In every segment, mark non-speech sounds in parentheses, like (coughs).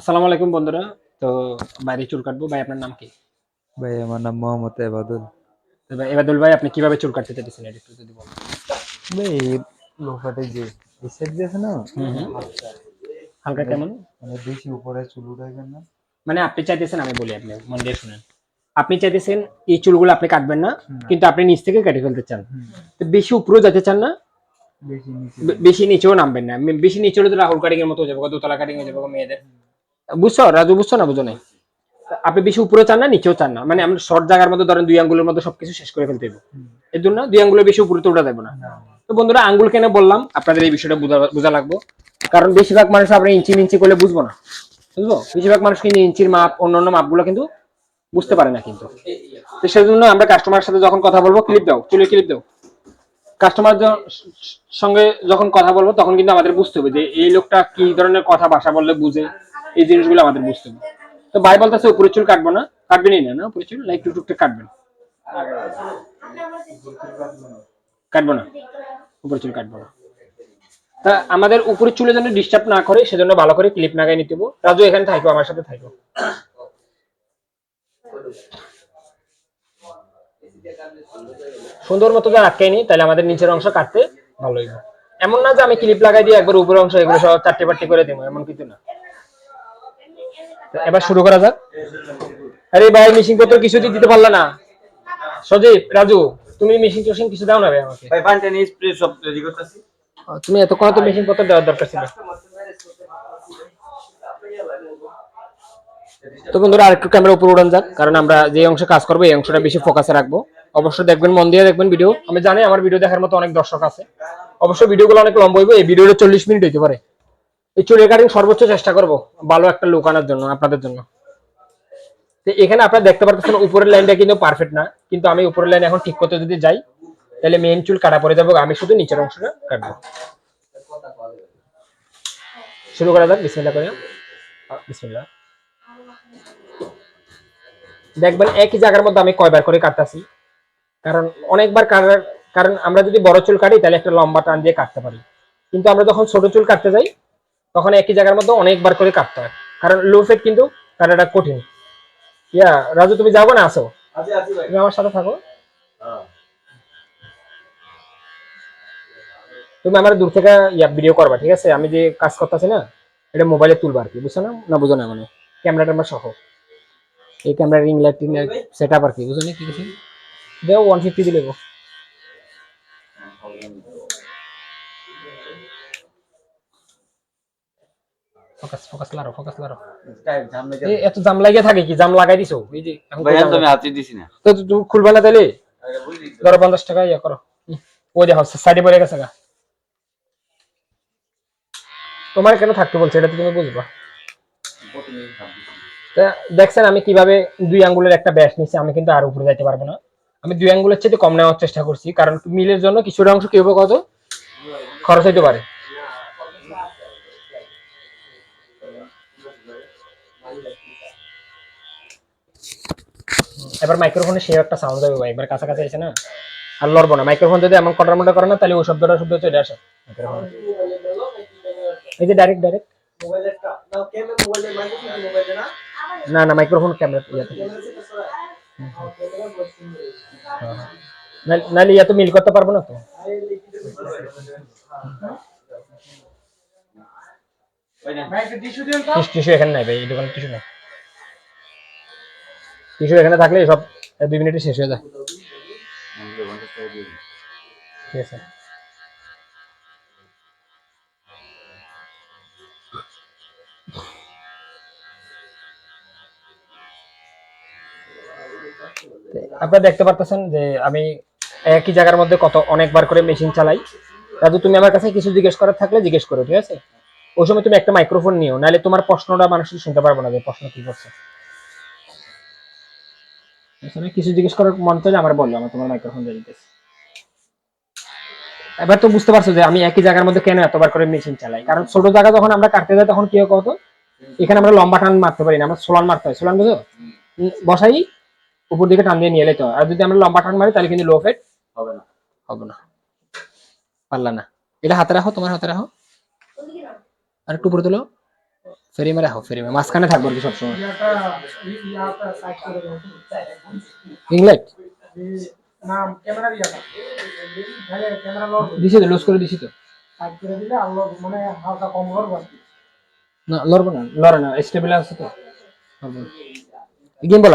আসসালামু আলাইকুম বন্ধুরা। তো বাইরে চুল কাটবো ভাই আপনার নাম কি? ভাই আমার নাম মোহাম্মদ এবাদুল। তো ভাই এবাদুল ভাই আপনি কীভাবে চুল কাটতে চাইছেন এটা একটু যদি বলেন। ভাই লোফাটে যে এই সেট দিয়েছে না? হালকা কেমন? মানে বেশি উপরে চুল উঠাই না। মানে আপনি চাইতেছেন আমি বলি আপনি মন দিয়ে শুনেন। আপনি চাইতেছেন এই চুলগুলো আপনি কাটবেন না কিন্তু আপনি নিচ থেকে কেটে ফেলতে চান। তো বেশি উপরেও যেতে চান না? বেশি নিচেও নামবেন না। বেশি নিচে হলে তো রাহুল কাটিং এর মতো হয়ে যাবে দোতলা কাটিং হয়ে যাবে মেয়েদের। বুঝছ? রাজু, বুঝছ না? বুঝো নাই। আপনি বেশি উপরে চান না, নিচেও চান না। মানে আমরা শর্ট জায়গার মধ্যে ধরেন দুই আঙ্গুলের মধ্যে সবকিছু শেষ করে ফেলতে এর জন্য দুই আঙ্গুলের বেশি উপরে তো উঠা যাবে না। তো বন্ধুরা, আঙ্গুল কেন বললাম, আপনাদের এই বিষয়টা বোঝা লাগবো। কারণ বেশিরভাগ মানুষ আমরা ইঞ্চি ইঞ্চি করলে বুঝব না। বুঝব? বেশিরভাগ মানুষ কিন্তু ইঞ্চির মাপ, অন্যান্য মাপগুলো কিন্তু বুঝতে পারে না কিন্তু। তো সেজন্য আমরা কাস্টমারের সাথে যখন কথা বলব ক্লিপ দাও। চুলে ক্লিপ দাও। কাস্টমার সঙ্গে যখন কথা বলব, তখন কিন্তু আমাদের বুঝতে হবে যে এই লোকটা কি ধরনের কথা ভাষা বললে বুঝে। এই জিনিসগুলো আমাদের বুঝতে হবে। তো ভাই বলতেছে, উপরে চুল কাটবো না। কাটবেনই না না? উপরে চুল? লাইক টুকটুক কাটবেন। কাটবো না? উপরে চুল কাটবো না। তা আমাদের উপরে চুলে যেন ডিস্টার্ব না করে, সেজন্য ভালো করে ক্লিপ লাগাই নিতে হবে। রাজু, এখানে থাকব আমার সাথে থাকব সুন্দর মতো যদি আটকাই নি তাহলে আমাদের নিচের অংশ কাটতে ভালোই হইব। এমন না যে আমি ক্লিপ লাগাই দিয়ে একবার উপরের অংশ, এগুলো সব চারটে পাট্টি করে দেবো, এমন কিছু না। এবার শুরু করা যাক। আরে ভাই মিশিং পত্র কিছুই দিতে পারলে না। সজীব রাজু তুমি মিশিং টিশিং কিছু দাও না ভাই আমাকে। ভাই পানি টানি স্প্রে সব রেডি করতেছি। তুমি এতক্ষণ তো মেশিন পত্র দেওয়ার দরকার ছিল। তো বন্ধুরা আরেকটু ক্যামেরা উপরে উড়ান যাক কারণ আমরা যে অংশে কাজ করব এই অংশটা বেশি ফোকাসে রাখব। অবশ্যই দেখবেন মন দিয়ে দেখবেন ভিডিও আমি জানি আমার ভিডিও দেখার মতো অনেক দর্শক আছে। অবশ্যই ভিডিওগুলো অনেক লম্বা হইব এই ভিডিওটা চল্লিশ মিনিট হইতে পারে। এই চুলের সর্বোচ্চ চেষ্টা করব ভালো একটা লুক আনার জন্য, আপনাদের জন্য। তো এখানে আপনারা দেখতে পারতেছেন, উপরের লাইনটা কিন্তু পারফেক্ট না, কিন্তু আমি উপরের লাইন এখন ঠিক করতে যদি যাই, তাহলে মেন চুল কাটা পড়ে যাব আমি শুধু নিচের অংশটা কাটবো। শুরু করা যাক, বিসমিল্লাহ করে বিসমিল্লাহ। দেখবেন একই জায়গার মধ্যে আমি কয়বার করে কাটতেছি, কারণ অনেকবার কারণ আমরা যদি বড় চুল কাটি, তাহলে একটা লম্বা টান দিয়ে কাটতে পারি। কিন্তু আমরা যখন ছোট চুল কাটতে যাই তখন একই জায়গার মধ্যে অনেকবার করে কাটতে হয়। কারণ লো ফেট কিন্তু কাটাটা কঠিন। ইয়া রাজু তুমি যাব না? আসো। আছি আছি ভাই। তুমি আমার সাথে থাকো। হ্যাঁ। তুমি আমার দূর থেকে ইয়া ভিডিও করবা ঠিক আছে? আমি যে কাজ করতেছি না এটা মোবাইলে তুলবা আর কি বুঝছ না? না বুঝো না মানে। ক্যামেরাটা আমার সহ। এই ক্যামেরা রিং লাইট টিং লাইট সেট আপ আর কি বুঝো না কি কিছু দেও ওয়ান ফিফটি দিলে ফোকাস ফোকাস লারো ফোকাস লারো এই এত জাম লাগিয়ে থাকে কি? জাম লাগাই দিছো? এই যে এখন ভাই আমি হাতে দিছি না। তো তুমি খুলবা না তাহলে ধরো পঞ্চাশ টাকা ইয়া করো। ওই দেখো সাইডে পড়ে গেছে গা। তোমার কেন থাকতে বলছে? এটা তো তুমি বুঝবা। দেখছেন আমি কীভাবে দুই আঙ্গুলের একটা ব্যাস নিচ্ছি আমি কিন্তু আর উপরে যাইতে পারব না। আমি দুই আঙ্গুলের চেয়ে কম নেওয়ার চেষ্টা করছি কারণ মিলের জন্য কিছুটা অংশ কি হবে কত? খরচ হইতে পারে। এবার মাইক্রোফোনে সে একটা সাউন্ড যাবে ভাই, একবার কাছাকাছি এসে না? আর লড়বো না মাইক্রোফোন যদি এমন কটার মতো করে না তাহলে ওই শব্দটা শব্দ চলে আসে। এই যে ডাইরেক্ট ডাইরেক্ট না না মাইক্রোফোন ক্যামেরা ইয়াতে। নাহলে ইয়া তো মিল করতে পারব না তো। টিস্যু এখানে নাই ভাই এই দোকানে টিস্যু নাই। টিস্যু এখানে থাকলে সব দুই মিনিটে শেষ হয়ে যায়। আপনারা দেখতে পারতেছেন যে আমি একই জায়গার মধ্যে কত অনেকবার করে মেশিন চালাই। রাজু, তুমি আমার কাছে কিছু জিজ্ঞেস করার থাকলে জিজ্ঞেস করো, ঠিক আছে? ওই সময় তুমি একটা মাইক্রোফোন নিও, নাহলে তোমার প্রশ্নটা মানুষ শুনতে পারব না যে প্রশ্ন কি করছে। এখানে কিছু জিজ্ঞেস করার মন চাইলে আমার আমার তোমার মাইক্রোফোন দিতেছি। এবার তো বুঝতে পারছ যে আমি একই জায়গার মধ্যে কেন এতবার করে মেশিন চালাই? কারণ ছোট জায়গা যখন আমরা কাটতে যাই, তখন কি কত এখানে আমরা লম্বা টান মারতে পারি না, আমরা সোলান মারতে হয়। সোলান বুঝো বসাই, উপর দিকে টান দিয়ে নিয়ে এলে তো আর যদি আমরা লম্বা টান মারি, তাহলে কিন্তু লো ফেট হবে না। হবে না। পারলা না। এটা হাতে রাখো, তোমার হাতে রাখো। আর একটু উপরে তোলো। ফেরিমে রাখো ফেরিমে মাঝখানে থাকব আর কি সবসময়।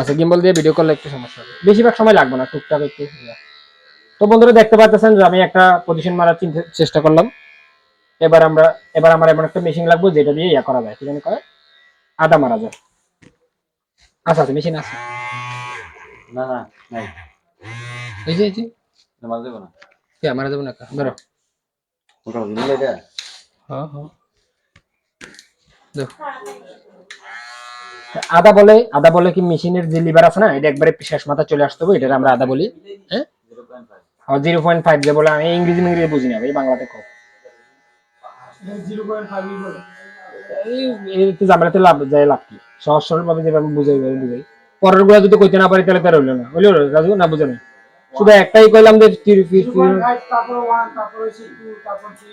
আছে দিয়ে ভিডিও সমস্যা বেশিরভাগ সময় লাগবে না, টুকটাক একটু। তো বন্ধুরা দেখতে পাচ্ছেন যে আমি একটা পজিশন মারার চেষ্টা করলাম। এবার আমরা এবার আমার এমন একটা মেশিন লাগবে যেটা দিয়ে ইয়া করা যায় সেখানে কয়? আদা মারা যায়। আচ্ছা আছে মেশিন আছে। না না নাই। এই যে এই যে। মারা যাবে না। কে মারা যাবে না ধরো। ওটা এটা? হ্যাঁ হ্যাঁ। দেখো। আদা বলে আদা বলে কি মেশিনের যে লিভার আছে না এটা একবারে শেষ মাথা চলে আসতে হবে এটা আমরা আদা বলি হ্যাঁ? জিরো পয়েন্ট ফাইভ যে বলে আমি ইংরেজি ইংরেজি বুঝি না ভাই বাংলাতে কম ঝামেলাতে লাভ যায় লাভ কি? সহজ সরল ভাবে যেভাবে বুঝাই বুঝাই। পরেরগুলা যদি কইতে না পারি, তাহলে তার হইল না। হইল রাজু? না, বুঝে না শুধু একটাই কইলাম যে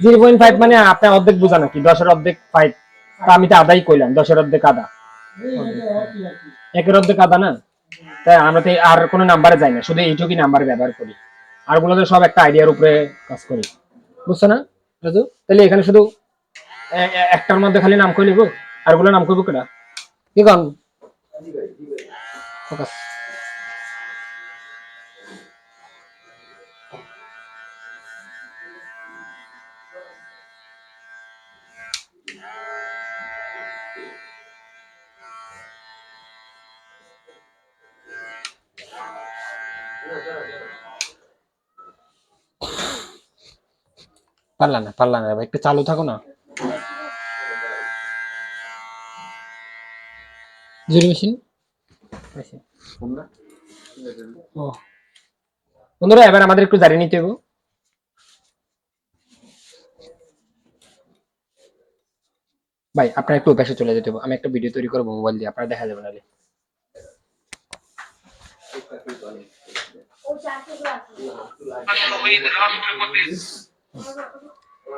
জিরো পয়েন্ট ফাইভ মানে আপনি অর্ধেক বুঝা নাকি? দশের অর্ধেক ফাইভ আমি তো আদাই কইলাম, দশের অর্ধেক আদা। একের অর্ধেক আদা না? তাই আমরা তো আর কোনো নাম্বারে যাই না, শুধু এইটুকুই নাম্বার ব্যবহার করি। আরগুলো সব একটা আইডিয়ার উপরে কাজ করি। বুঝছ না, রাজু? তাহলে এখানে শুধু একটার মধ্যে খালি নাম কই কইলিব আরগুলো নাম কইব কেডা? কি কন? ফোকাস। পারলা না পারলা না একটু চালু থাকো না। Zero machine? ও। বন্ধুরা এবার আমাদের একটু জারি নিতে হবে। ভাই আপনার একটু পাশে চলে যেতে হবে। আমি একটা ভিডিও তৈরি করব মোবাইল দিয়ে আপনারা দেখা যাবে নাহলে।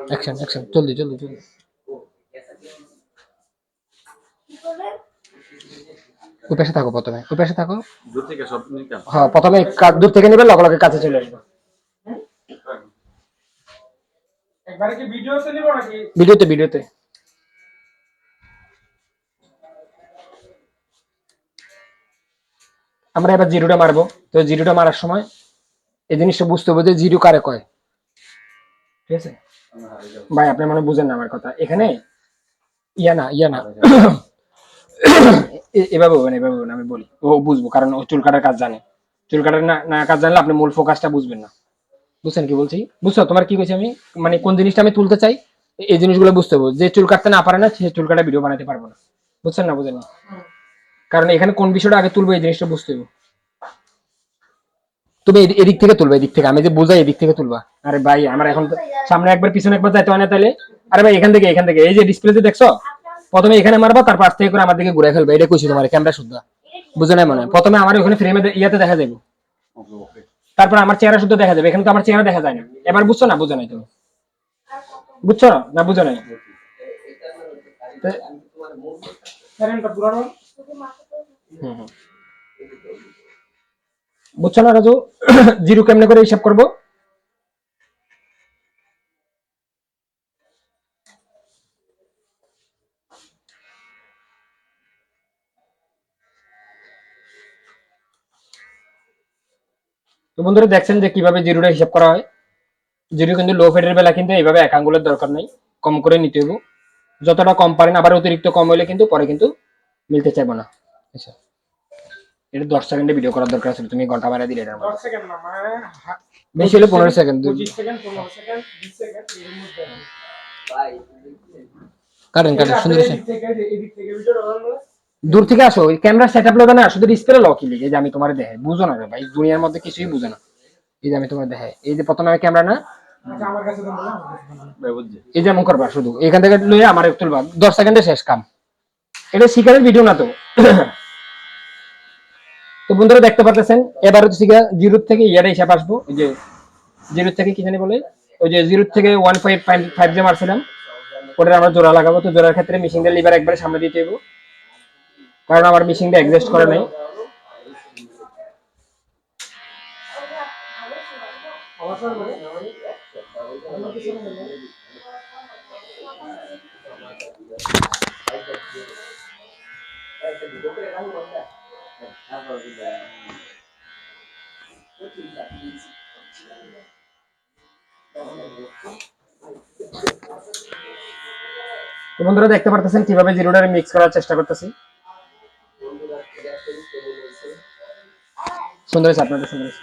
অ্যাকশন অ্যাকশন জলদি জলদি জলদি। ওই পাশে থাকো প্রথমে ওই পাশে থাকো। দূর থেকে সব হ্যাঁ প্রথমে দূর থেকে নেবে লগে লগে কাছে চলে আসবে। একবারে কি ভিডিওতে নিব নাকি? ভিডিওতে ভিডিওতে। আমরা এবার জিরোটা মারবো। তো জিরোটা মারার সময় এই জিনিসটা বুঝতে হবে যে জিরো কারে কয়। ঠিক আছে? ভাই আপনি মনে বুঝেন না আমার কথা। এখানে ইয়া না ইয়া না। এভাবে হবে না, এভাবে হবে না, আমি বলি। ও বুঝব, কারণ ও চুল কাটার কাজ জানে। চুল কাটার না কাজ জানলে আপনি মূল ফোকাসটা বুঝবেন না। বুঝছেন কি বলছি? বুঝছ? তোমার কি কইছি আমি? মানে কোন জিনিসটা আমি তুলতে চাই? এই জিনিসগুলো বুঝতে হবে। যে চুল কাটতে না পারে না, সে চুল কাটা ভিডিও বানাতে পারব না। বুঝছেন না বুঝেন? না কারণ এখানে কোন বিষয়টা আগে তুলবো, এই জিনিসটা বুঝতে হবে। তুমি এদিক থেকে তুলবে, এদিক থেকে। আমি যে বোঝাই, এদিক থেকে তুলবা। আরে ভাই, আমার এখন সামনে একবার, পিছনে একবার যাইতে হয় না তাহলে আরে ভাই, এখান থেকে এখান থেকে। এই যে ডিসপ্লেতে দেখছ? প্রথমে এখানে মারবা, তার পাশ থেকে করে আমার দিকে ঘুরে ফেলবে এটা কইছি তোমার ক্যামেরা শুদ্ধ। বুঝে নাই মনে প্রথমে আমার ওখানে ফ্রেমে ইয়াতে দেখা যাবে তারপর আমার চেহারা শুদ্ধ দেখা যাবে। এখানে তো আমার চেহারা দেখা যায় না। এবার বুঝছ না? বুঝো নাই তুমি। বুঝছ না না বুঝো নাই। বুঝছ না রাজু? (coughs) জিরো কেমনে করে হিসাব করব? তো বন্ধুরা দেখছেন যে কীভাবে জিরোটা হিসাব করা হয় জিরো কিন্তু লো ফেডের বেলা কিন্তু এইভাবে এক আঙ্গুলের দরকার নাই কম করে নিতে হবে যতটা কম পারেন আবার অতিরিক্ত কম হলে কিন্তু পরে কিন্তু মিলতে চাইব না আচ্ছা এটা দশ সেকেন্ডে ভিডিও করার দরকার আছে তুমি ঘণ্টা মারা দিলে এটার মধ্যে মানে বেশি হলে পনেরো সেকেন্ড কাটেন কাটেন সুন্দর দূর থেকে আসো, ওই ক্যামেরা সেট আপ না, শুধু ডিসপ্লে লকি লিখে যে আমি তোমার দেখাই। বুঝো না ভাই, দুনিয়ার মধ্যে কিছুই বুঝো না। এই যে আমি তোমার দেখাই, এই যে প্রথমে আমি ক্যামেরা না, এই করবা শুধু, এখান থেকে আমার তুলবা। দশ সেকেন্ডে শেষ কাম। এটা শিকারের ভিডিও না তো। তো বন্ধুরা দেখতে পারতেছেন, এবার হচ্ছে শিকার জিরো থেকে ইয়ারে হিসাব আসব ওই যে জিরো থেকে কি জানি বলে, ওই যে জিরো থেকে ওয়ান ফাইভ ফাইভ যে মারছিলাম। ওটা আমরা জোড়া লাগাবো, তো জোড়ার ক্ষেত্রে মেশিনটা লিভার একবারে সামনে দিতে হইব কারণ আমার মেশিনটা অ্যাডজাস্ট করে নাই। বন্ধুরা, দেখতে পারতেছেন কীভাবে জিরোটারে মিক্স করার চেষ্টা করতেছি। সুন্দর হয়েছে আপনাদের সুন্দর হয়েছে।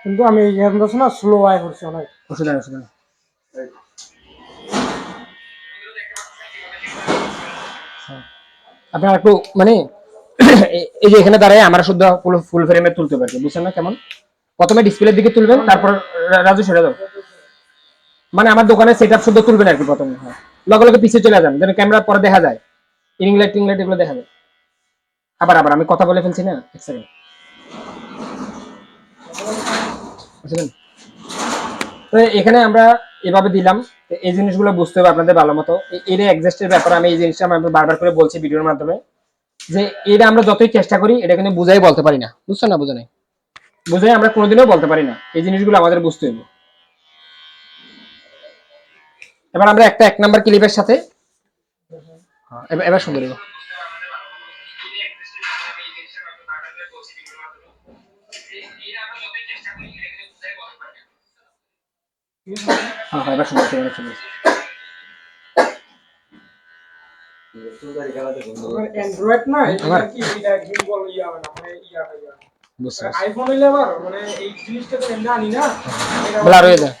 কিন্তু আমি শোনা স্লো আয় করছি অনেক ওষুধ আনো। হ্যাঁ। আপনারা একটু মানে এই- এই যে এখানে দাঁড়ায় আমরা শুদ্ধ ফুল ফুল ফ্রেমে তুলতে পারছি বুঝছেন না কেমন প্রথমে ডিসপ্লের দিকে তুলবেন তারপর রাজু সেটা দাও মানে আমার দোকানে সেট আপ শুদ্ধ তুলবেন আর কি প্রথমে হ্যাঁ। লগে লগে পিছিয়ে চলে যান, যেন ক্যামেরা পরে দেখা যায়। ইনিং লাইট টিং লাইট এগুলো দেখা যায়। আবার আবার, আমি কথা বলে ফেলছি না? এক সেকেন্ড তো এখানে আমরা এভাবে দিলাম। এই জিনিসগুলো বুঝতে হবে আপনাদের ভালো মতো। এর অ্যাডজাস্টের ব্যাপারে আমি এই জিনিসটা আমি বারবার করে বলছি ভিডিওর মাধ্যমে। যে এটা আমরা যতই চেষ্টা করি, এটা কিন্তু বুঝাই বলতে পারি না। বুঝছ না? বুঝো নাই? বুঝাই আমরা কোনোদিনও বলতে পারি না। এই জিনিসগুলো আমাদের বুঝতে হবে। এবার আমরা একটা এক নাম্বার ক্লিপের সাথে এবার সুন্দর হলো। হ্যাঁ হ্যাঁ এবার সুন্দর এবার সুন্দর অ্যান্ড্রয়েড না আমার- কি এটা গিম্বল ইয়া হয় না মানে আইফোন হইলে আবার মানে এই জিনিসটা তো এমনি আনি না। ব্লার হয়ে যায়।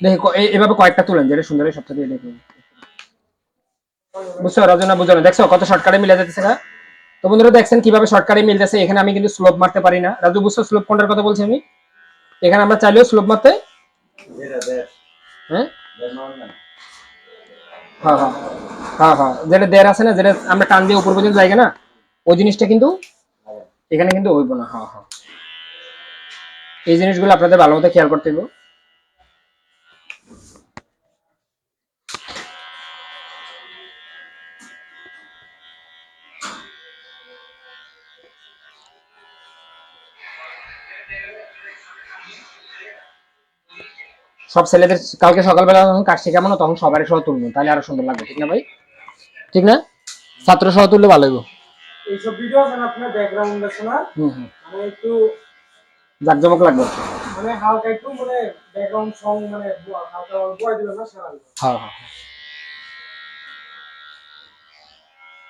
দেখি এভাবে কয়েকটা তুলেন, যেটা সুন্দর দেখুন বুঝছ, রজনা, বুঝো না। দেখছ, কত শর্টকাটে মিলে যাচ্ছে না? তো বন্ধুরা, দেখছেন কীভাবে শর্টকাটে এখানে আমি কিন্তু স্লোপ মারতে পারি না। রাজু, বুঝছ স্লোপ কোনটার কথা বলছি আমি? এখানে আমরা চাইলেও স্লোপ মারতে হ্যাঁ? হ্যাঁ হ্যাঁ। হ্যাঁ হ্যাঁ। যেটা দেড় আছে না, যেটা আমরা টান দিয়ে উপর পর্যন্ত যাই না ওই জিনিসটা কিন্তু এখানে কিন্তু হইব না। হ্যাঁ হ্যাঁ। এই জিনিসগুলো আপনাদের ভালো মতো খেয়াল করতে হবে। সব ছেলেদের কালকে সকালবেলা যখন কাজ শেখাবো না তখন সবারই সহ তুলবো তাহলে আরও সুন্দর লাগবে ঠিক না ভাই? ঠিক না? ছাত্র সহ তুললে ভালো হইব। এইসব ভিডিও আপনার ব্যাকগ্রাউন্ড আছে না হুম হুম। মানে একটু জাকজমক লাগবে। মানে হালকা একটু মানে ব্যাকগ্রাউন্ড সং মানে হালকা বয় না সারা হ্যাঁ হ্যাঁ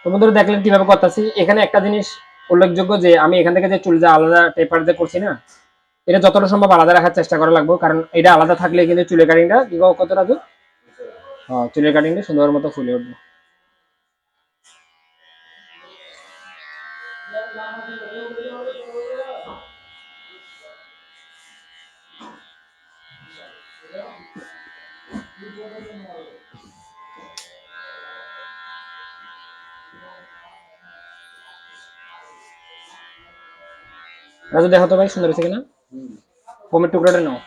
তো বন্ধুরা দেখলেন কীভাবে করতেছি? এখানে একটা জিনিস উল্লেখযোগ্য যে আমি এখান থেকে যে চুল যে আলাদা পেপার যে করছি না এটা যতটা সম্ভব আলাদা রাখার চেষ্টা করা লাগবে কারণ এটা আলাদা থাকলে কিন্তু চুলের কাটিংটা কি কও কত রাখব হ্যাঁ চুলের কাটিংটা সুন্দর মতো ফুলে উঠবে। রাজু দেখো তো ভাই সুন্দর হয়েছে কিনা? পমের টুকরাটা নাও।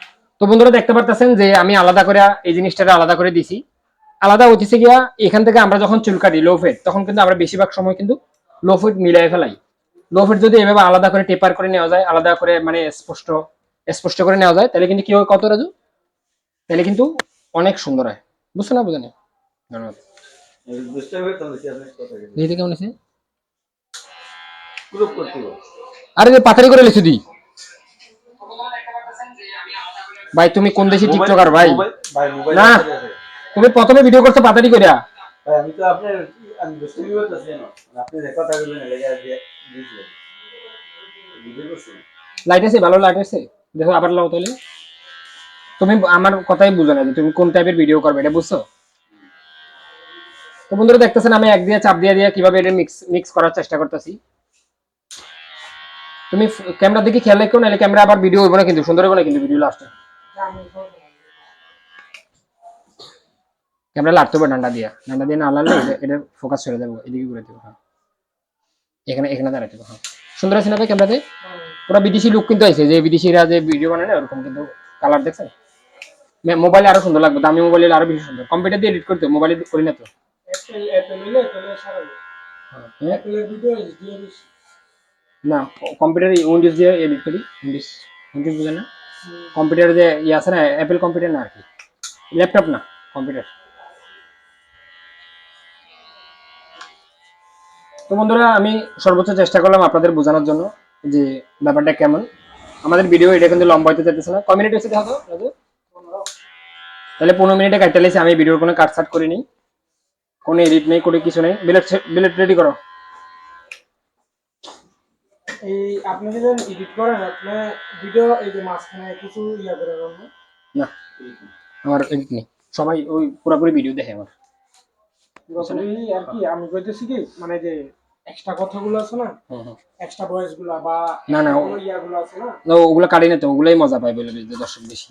তো বন্ধুরা দেখতে পারতেছেন যে আমি আলাদা করে এই জিনিসটা আলাদা করে দিছি। আলাদা হচ্ছে গিয়া এখান থেকে আমরা যখন চুল কাটি লো ফেট তখন কিন্তু আমরা বেশিরভাগ সময় কিন্তু লো ফেট মিলাই ফেলাই। লো ফেট যদি এভাবে আলাদা করে টেপার করে নেওয়া যায় আলাদা করে মানে স্পষ্ট স্পষ্ট করে নেওয়া যায় তাহলে কিন্তু কি হয় কত রাজু? তাহলে কিন্তু অনেক সুন্দর হয়। বুঝছ না বুঝো না? ধন্যবাদ। দেখি কেমন আছে আরে যে পাতারি করে লিখে দিই ভাই তুমি কোন দেশে টিকটকার ভাই? না। তুমি প্রথমে ভিডিও করছ পাতারি করে আমি তো আপনার আমি দুষ্টামি করতেছি না আপনি কথা লেগে দিয়ে বুঝতে লাইট আছে ভালো লাইট আছে। দেখো আবার লাও তাহলে। তুমি আমার কথাই বুঝো না যে তুমি কোন টাইপের ভিডিও করবে এটা বুঝছ? তো বন্ধুরা দেখতেছেন আমি এক দিয়ে চাপ দিয়ে দিয়ে কীভাবে এটা মিক্স মিক্স করার চেষ্টা করতেছি। তুমি ক্যামেরার দিকে খেয়াল রেখো নাহলে ক্যামেরা আবার ভিডিও হইব না কিন্তু সুন্দর হইব না কিন্তু ভিডিও লাস্টে ক্যামেরা লাড়তে হবে ডান্ডা দিয়া। ডান্ডা দিয়ে না লাড়লে এটা- ফোকাস চলে যাবে এদিকে ঘুরে দেবো হ্যাঁ। এখানে এখানে দাঁড়াতে হবে হ্যাঁ। সুন্দর আছে না ভাই ক্যামেরাতে ওরা বিদেশি লুক কিন্তু আছে যে বিদেশিরা যে ভিডিও বানায় না ওরকম কিন্তু কালার দেখছেন মোবাইলে আরও সুন্দর লাগবে দামি মোবাইলে আরও বেশি সুন্দর। কম্পিউটার দিয়ে এডিট করতে মোবাইলে করি না তো। হ্যাঁ। অ্যাপেলের ভিডিও দিয়ে বেশি না কম্পিউটার উইন্ডোজ দিয়ে এডিট করি। উইন্ডোজ উইন্ডোজ বুঝেন না? কম্পিউটার যে ইয়ে আছে না অ্যাপেল কম্পিউটার না আর কি। ল্যাপটপ না কম্পিউটার তো বন্ধুরা, আমি সর্বোচ্চ চেষ্টা করলাম আপনাদের বোঝানোর জন্য যে ব্যাপারটা কেমন। আমাদের ভিডিও এটা কিন্তু লম্বা হইতে চাইতেছে না। কমিউনিটি হচ্ছে দেখো তাহলে পনেরো মিনিটে কাটতে লেগেছে। আমি ভিডিওর কোনো কাটসাট করিনি। কোনো এডিট নেই, কোনো কিছু নেই। বিলেট বিলেট রেডি করো। এই আপনি এডিট করেন আপনি ভিডিও এই যে মাঝখানে কিছু ইয়া করে দেন না? আমার এডিট নেই। সবাই ওই পুরোপুরি ভিডিও দেখে আমার। যতগুলি আর কি আমি কইতেছি কি মানে যে এক্সট্রা কথাগুলো আছে না এক্সট্রা ভয়েসগুলা বা না, না, ইয়াগুলো আছে না? না ওগুলো কাটি না তো ওগুলোই মজা পায় বলে দর্শক বেশি।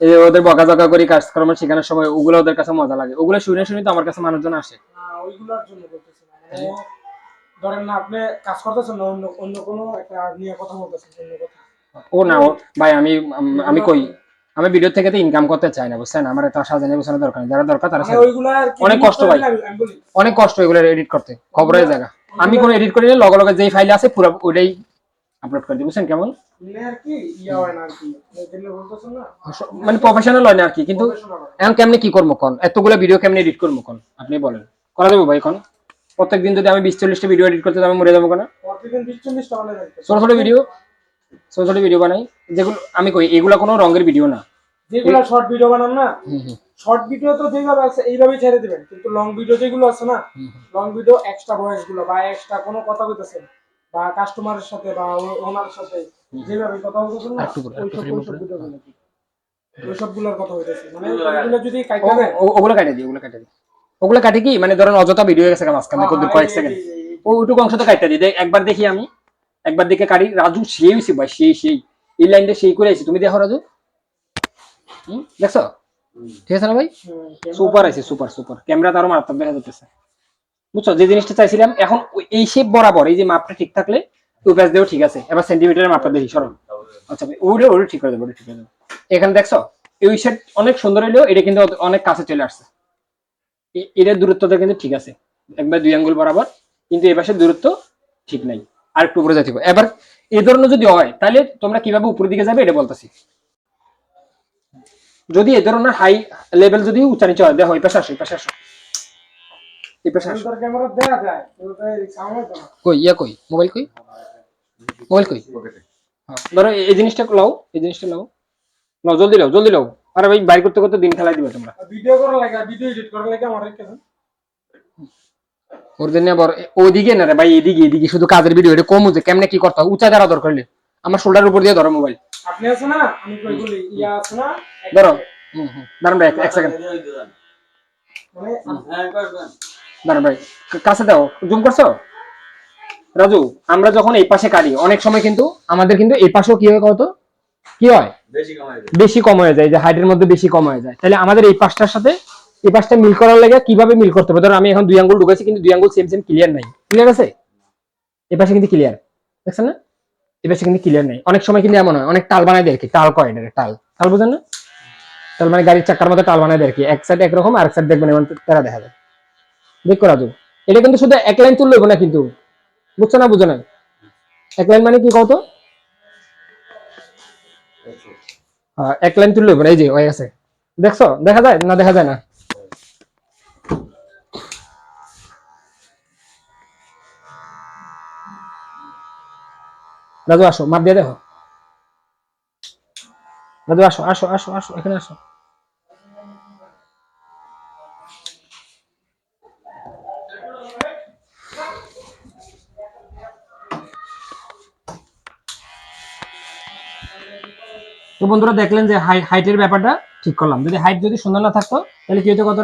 এই ওদের বকা জকা করি কাজকর্ম শেখানোর সময় ওগুলো ওদের কাছে মজা লাগে। ওগুলো শুনে শুনে তো আমার কাছে মানুষজন আসে। না, ওইগুলোর জন্য বলতেছি মানে ধরেন না আপনি কাজ করতেছেন না অন্য অন্য কোনো একটা নিয়ে কথা বলতেছেন অন্য কথা। ও না ভাই আমি আমি কই? আমি ভিডিও থেকে তো ইনকাম করতে চাই না বুঝছেন? আমার এত সাজানো গোছানো দরকার যারা দরকার তারা অনেক কষ্ট ভাই। অনেক কষ্ট এগুলো এডিট করতে। খবরের জায়গা। আমি কোনো এডিট করি না লগে লগে যেই ফাইল আছে পুরো ওইটাই আপলোড করে দিই বুঝছেন কেমন? মানে মানে প্রফেশনাল হয় না আর কি কিন্তু। এখন কেমনে কি করব কোন? এতগুলো ভিডিও কেমনে এডিট করব কোন? আপনি বলেন। করা যাবে ভাই কোন প্রত্যেকদিন যদি আমি বিশ চল্লিশটা ভিডিও এডিট করতে আমি মরে যাব কেন? বিশ চল্লিশ ছোট ছোট ভিডিও ছোট ছোট ভিডিও বানাই। যেগুলো আমি কই এগুলো কোনো রঙের ভিডিও না। যেগুলো শর্ট ভিডিও বানান না? শর্ট ভিডিও তো যেভাবে আছে এইভাবেই ছেড়ে দিবেন। কিন্তু লং ভিডিও যেগুলো আছে না। লং ভিডিও এক্সট্রা ভয়েসগুলো বা এক্সট্রা কোনো কথা কইতেছেন বা কাস্টমারের সাথে বা ওনার সাথে যেভাবে কথা বলতেছেন না ওইসবগুলোর কথা হইতেছে মানে ওইগুলো যদি কাইটা ও- ওগুলো কাটে দিই ওগুলো কাটে দিই। ওগুলো কাটে কি? মানে ধরেন অযথা ভিডিও গেছে মাঝখানে কত হ্যাঁ, কয়েক সেকেন্ড এই- ও ওইটুকু অংশ তো কাটতে দিই একবার দেখি আমি। একবার দেখে কাটি। রাজু সেই হয়েছে ভাই সেই সেই। এই লাইনটা সেই করে আইছি। তুমি দেখো রাজু। দেখছ? ঠিক আছে না ভাই? সুপার আছে সুপার সুপার ক্যামেরা তারও মারাত্মক দেখা যাচ্ছে বুঝছ? যে জিনিসটা চাইছিলাম এখন এই শেপ বরাবর এই যে মাপটা ঠিক থাকলে ওই প্যাচ দিয়েও ঠিক আছে। এবার সেন্টিমিটারের মাপটা দেখি সরল। আচ্ছা ভাই ওটা ওটা ঠিক করে দেবো ওটা ঠিক করে দেবো। এখানে দেখছ? এই শেপ অনেক সুন্দর হইলেও এটা কিন্তু অনেক কাছে চলে আসছে। এটার দূরত্বটা কিন্তু ঠিক আছে। একবার দুই আঙ্গুল বরাবর কিন্তু এই পাশের দূরত্ব ঠিক নাই। আর একটু উপরে যেতে এবার এই ধরনের যদি হয় তাহলে তোমরা কীভাবে উপরের দিকে যাবে এটা বলতেছি। যদি এই ধরনের হাই লেভেল যদি উঁচা নিচে হয় দেখো এই পাশে আসো এই পাশে আসো। এই পাশে আসো। কই ইয়া কই? মোবাইল কই? মোবাইল কই? হ্যাঁ ধরো এই- এই জিনিসটা লাও এই জিনিসটা লাও। লাও জলদি লাও জলদি লাও। আরে ভাই বাইর করতে করতে দিন খেলাই দিবে তোমরা। ভিডিও করা লাগে ভিডিও এডিট করা লাগে আমার দেন ওর জন্য আবার ওইদিকে না রে ভাই এদিকে এদিকে শুধু কাজের ভিডিও এটা কম হচ্ছে কেমনে কি করতে হয় উঁচা যারা দরকার হলে। আমার শোল্ডার উপর দিয়ে ধরো মোবাইল আপনি আছে না? আমি কই বলি ইয়া আছে না? ধরো। হুম হুম। দাঁড়ান ভাই এক- সেকেন্ড মানে হ্যাঁ করবেন দাঁড়ান ভাই কাছে দাও। জুম করছ? রাজু আমরা যখন এই পাশে কাটি অনেক সময় কিন্তু আমাদের কিন্তু এই পাশেও কি হয় কত কি হয়? বেশি কম হয়ে যায়। যে হাইটের মধ্যে বেশি কম হয়ে যায়। তাহলে আমাদের এই পাশটার সাথে, এই পাশটা মিল করার লাগে কীভাবে মিল করতে হবে? ধরো আমি এখন দুই আঙ্গুল ঢুকেছি, কিন্তু দুই আঙ্গুল সেম সেম ক্লিয়ার নাই। ক্লিয়ার আছে? এই পাশে কিন্তু ক্লিয়ার দেখছেন না? এই পাশে কিন্তু ক্লিয়ার নাই। অনেক সময় কিন্তু এমন হয়, অনেক টাল বানায় দেয় আর কি টাল কয় টাল টাল বুঝেন না? টাল মানে গাড়ির চাকার মতো টাল বানায় দেয় আর কি, এক সাইড একরকম আর এক সাইড দেখবেন এমন তারা দেখা যায়। দেখো রাজু এটা কিন্তু শুধু এক লাইন তুললে হইবো না কিন্তু, বুঝছ না, বুঝো না এক লাইন মানে কি কত এক লাইন তুললে এই যে হয়ে গেছে দেখছ? দেখা যায় না দেখা যায় না? রাজু আসো, মাপ দিয়ে দেখো। রাজু আসো আসো আসো আসো, এখানে আসো। তো বন্ধুরা দেখলেন যে হাইটের ব্যাপারটা ঠিক করলাম। যদি হাইট যদি সুন্দর না থাকতো তাহলে কি হতো কত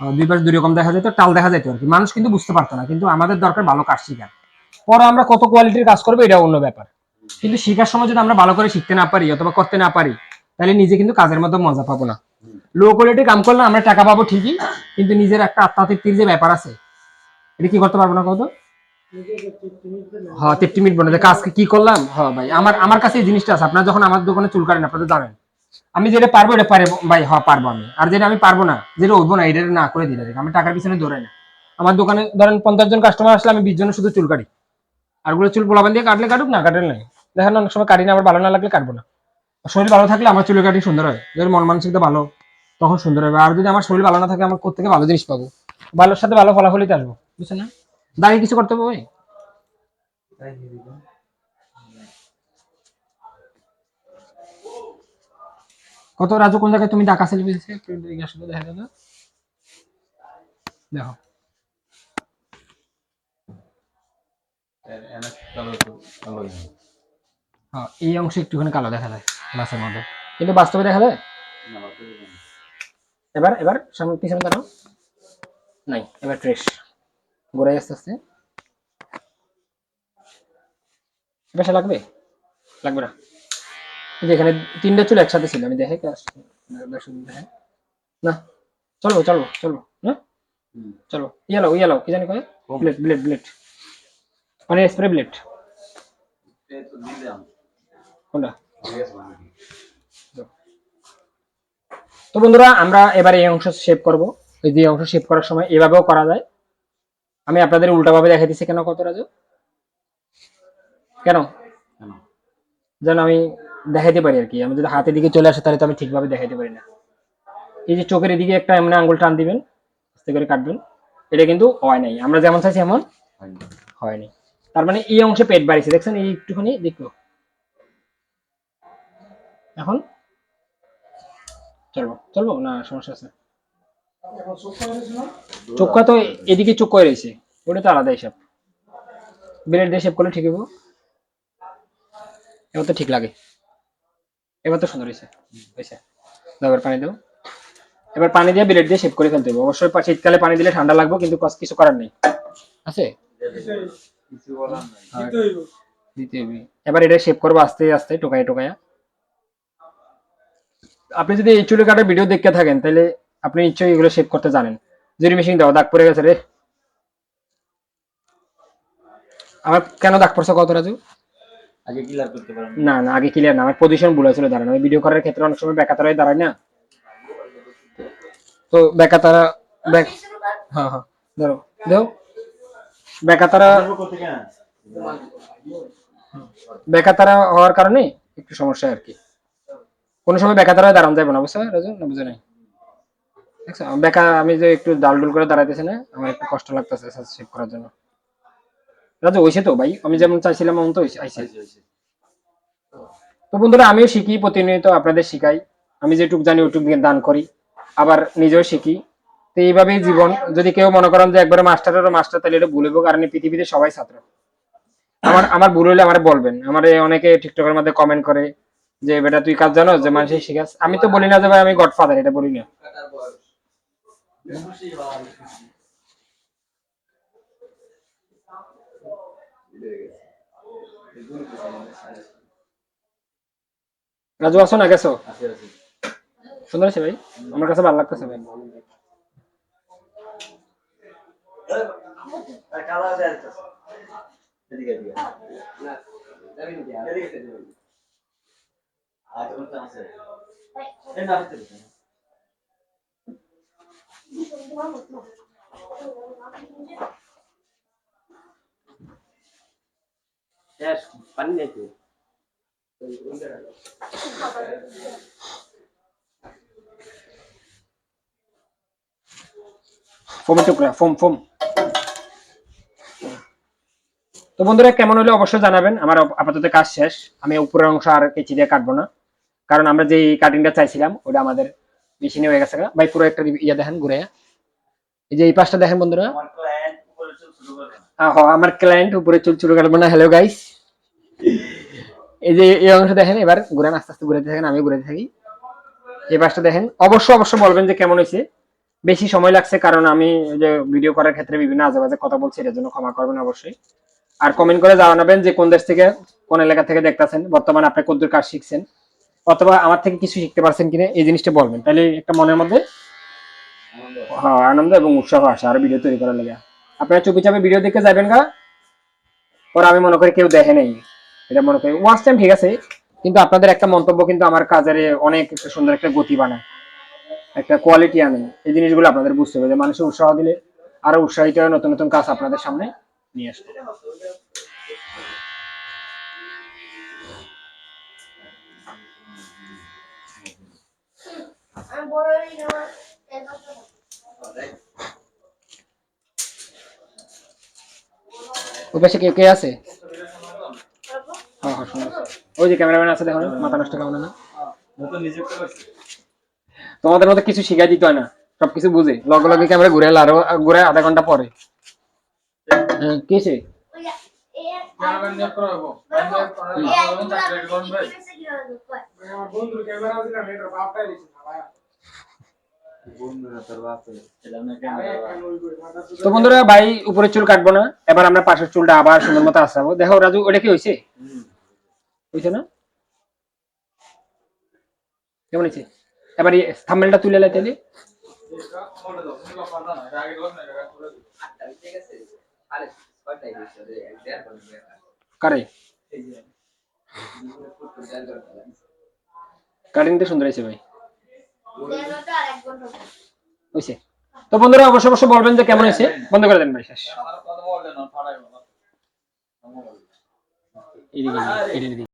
আহ, দুই পাশ দুই রকম দেখা যেত টাল দেখা যেত আর কি। মানুষ কিন্তু বুঝতে পারতো না কিন্তু আমাদের দরকার ভালো কাজ শিখার। পরে আমরা কত কোয়ালিটির কাজ করব এটা অন্য ব্যাপার। কিন্তু শেখার সময় যদি আমরা ভালো করে শিখতে না পারি অথবা করতে না পারি তাহলে নিজে কিন্তু কাজের মধ্যে মজা পাবো না। লো কোয়ালিটি কাম করলে আমরা টাকা পাবো ঠিকই কিন্তু নিজের একটা আত্মাতৃপ্তির যে ব্যাপার আছে এটা কি করতে পারব না কত? হ্যাঁ মিনিট কি করলাম? হ্যাঁ ভাই, আমার আমার কাছে এই জিনিসটা আছে। যখন আমার দোকানে চুল কাটেন জানেন। আমি যেটা পারব, এটা পারব। ভাই হ্যাঁ পারব আমি। আর যেটা আমি পারব না, যেটা না, এটা না করে দিলে আমি টাকার পিছনে দৌড়াই না। আমার দোকানে ধরেন পঞ্চাশ জন কাস্টমার আসলে আমি বিশ জনের শুধু চুল কাটি। আর চুল দিয়ে কাটলে কাটুক, না কাটলে দেখেন, অনেক সময় কাটি না ভালো না লাগলে কাটবো না। শরীর ভালো থাকলে আমার চুলের কাটি সুন্দর হয়। যদি মন মানসিকতা ভালো, তখন সুন্দর হবে। আর যদি আমার শরীর ভালো না থাকে, আমার কোথেকে ভালো জিনিস পাবো? ভালোর সাথে ভালো ফলাফলিতে আসব। বুঝছেন না? দাঁড়িয়ে কিছু করতে হবে কত রাজু, কোন জায়গায় তুমি ডাকা সেল পেয়েছে একটু এদিকে আসলে দেখা যাবে দেখো। হ্যাঁ এই অংশে একটুখানি কালো দেখা যায়, মাছের মধ্যে। কিন্তু বাস্তবে দেখা যায়? এবার এবার সামনে পিছনে দাঁড়াও। নাই, এবার ট্রেস গোড়াই আস্তে আস্তে। এবার লাগবে? লাগবে না। এখানে তিনটা চুল একসাথে ছিল আমি দেখে না চলো চলো চলো হ্যাঁ চলো ইয়ালো ইয়ালো কি জানি কয়? ব্লেড ব্লেড ব্লেড মানে স্প্রে ব্লেড কোনটা? তো বন্ধুরা আমরা এবার এই অংশ শেপ করব। এই যে অংশ শেপ করার সময় এভাবেও করা যায়। আমি আপনাদের উল্টাভাবে দেখাই দিচ্ছি। কেন কত রাজু? কেন? যেন আমি দেখাইতে পারি আর কি। আমি যদি হাতের দিকে চলে আসে তাহলে তো আমি ঠিকভাবে দেখাইতে পারি না। এই যে চোখের এদিকে একটা এমন আঙ্গুল টান দিবেন আস্তে করে কাটবেন এটা কিন্তু হয় নাই। আমরা যেমন চাইছি এমন হয়নি তার মানে এই অংশে পেট বাড়িছে দেখছেন এই একটুখানি দেখল এখন? চলবো চলবো? না সমস্যা আছে। চোখ তো এদিকে চোখ করে রয়েছে? ওটা তো আলাদা হিসাব। ব্লেড দিয়ে শেপ করলে ঠিক হব এবার তো ঠিক লাগে। এবার তো সুন্দর হয়েছে হয়েছে এবার পানি দেবো। এবার পানি দিয়ে ব্লেড দিয়ে শেপ করে ফেলতে হবে অবশ্যই শীতকালে পানি দিলে ঠান্ডা লাগবে, কিন্তু কিছু করার নেই। আছে? এবার এটা শেপ করব আস্তে আস্তে, টোকায় টোকায়া। আপনি যদি এই চুলে কাটার ভিডিও দেখতে থাকেন, তাহলে আপনি নিশ্চয়ই এগুলো শেপ করতে জানেন। জুরি মেশিন দাও দাগ পড়ে গেছে রে। আমার কেন দাগ পড়ছে কত রাজু? আগে ক্লিয়ার করতে পারেন। না না আগে ক্লিয়ার না আমার পজিশন ভুল হয়েছিল দাঁড়ানো আমি ভিডিও করার ক্ষেত্রে অনেক সময় বেকাতারাই দাঁড়ায় না। তো বেকাতারা ব্যাক হ্যাঁ হ্যাঁ ধরো দেও বেকাতারা বেকাতারা হওয়ার কারণে একটু সমস্যা আর কি। কোনো সময় বেকাতারা দাঁড়ান যাবে না বুঝছ রাজু? না বুঝে নাই? বেকা আমি যে একটু ডালডুল করে দাঁড়াইতেছি না আমার একটু কষ্ট লাগতেছে সেভ করার জন্য। রাজু হয়েছে তো ভাই আমি যেমন চাইছিলাম এমন তো তো বন্ধুরা আমিও শিখি প্রতিনিয়ত আপনাদের শিখাই। আমি যেটুক জানি ওটুক দিয়ে দান করি। আবার নিজেও শিখি। তো এইভাবেই জীবন যদি কেউ মনে করেন যে একবারে মাস্টারেরও মাস্টার তাহলে এটা ভুলবো কারণ পৃথিবীতে সবাই ছাত্র। আমার আমার ভুল হলে আমার বলবেন। আমার অনেকে টিকটকের মধ্যে কমেন্ট করে যে বেটা তুই কাজ জানো যে মানুষের শিখাস? আমি তো বলি না যে ভাই আমি গডফাদার এটা বলি না। রাজু আসো না গেছো? সুন্দর আছে ভাই। আমার কাছে ভালো লাগতেছে ভাই। আর কালা দেয় আছে এদিকে এদিকে এদিকে এদিকে আর কোন আছে এই না ভিতরে ফোম তো বন্ধুরা, কেমন হলে অবশ্যই জানাবেন। আমার আপাতত কাজ শেষ। আমি উপরের অংশ আর কেচি দিয়ে কাটবো না। কারণ আমরা যে কাটিংটা চাইছিলাম, ওটা আমাদের মেশিনে হয়ে গেছে। ভাই পুরো একটা ইয়ে দেখেন ঘুরে এই যে এই পাশটা দেখেন বন্ধুরা। আহ, আমার ক্লায়েন্ট উপরে চুল চুল কাটবো না হ্যালো গাইস এই যে এই অংশ দেখেন এবার ঘুরেন আস্তে আস্তে ঘুরাতে থাকেন আমি ঘুরাতে থাকি। এই পাশটা দেখেন অবশ্যই অবশ্যই বলবেন যে কেমন হয়েছে। বেশি সময় লাগছে কারণ আমি যে ভিডিও করার ক্ষেত্রে বিভিন্ন আজে বাজে কথা বলছি এটার জন্য ক্ষমা করবেন অবশ্যই। আর কমেন্ট করে জানাবেন যে কোন দেশ থেকে কোন এলাকা থেকে দেখতেছেন। বর্তমানে আপনি কদ্দুর কাজ শিখছেন। অথবা আমার থেকে কিছু শিখতে পারছেন কিনা, এই জিনিসটা বলবেন। তাহলে একটা মনের মধ্যে হ্যাঁ আনন্দ এবং উৎসাহ আসে, আরও ভিডিও তৈরি করার লেগে। আপনারা চুপি চাপে ভিডিও দেখে যাবেন গা পরে আমি মনে করি কেউ দেখে নেই। এটা মনে করি ওয়াচ টাইম ঠিক আছে, কিন্তু আপনাদের একটা মন্তব্য কিন্তু আমার কাজের অনেক একটা সুন্দর একটা গতি বানায়। একটা কোয়ালিটি আনে। এই জিনিসগুলো আপনাদের বুঝতে হবে, যে মানুষের উৎসাহ দিলে আরও উৎসাহিত হয়ে নতুন নতুন কাজ আপনাদের সামনে নিয়ে আসবে। পাশে কে কে আছে? হ্যাঁ হ্যাঁ ওই যে ক্যামেরাম্যান আছে দেখো মাথা নষ্ট কেমন না তোমাদের মতো কিছু শিখাই দিতে হয় না সবকিছু বুঝে। লগে লগে ক্যামেরা ঘুরে আরও ঘুরে আধা ঘণ্টা পরে? হ্যাঁ, কিসে বন্ধুর ক্যামেরা তো বন্ধুরা, ভাই উপরে চুল কাটবো না। এবার আমরা পাশের চুলটা আবার সুন্দর মতো আসাবো। দেখো, রাজু, ওটা কি হয়েছে হয়েছে না? কেমন হয়েছে এবার থাম্বেলটা তুলে লাই তাহলে কারে? কাটিংটা সুন্দর হয়েছে ভাই। হয়েছে তো বন্ধুরা অবশ্য অবশ্য বলবেন যে কেমন হয়েছে? বন্ধ করে দেন ভাই শেষ। এদিকে, এদিকে, এদিকে।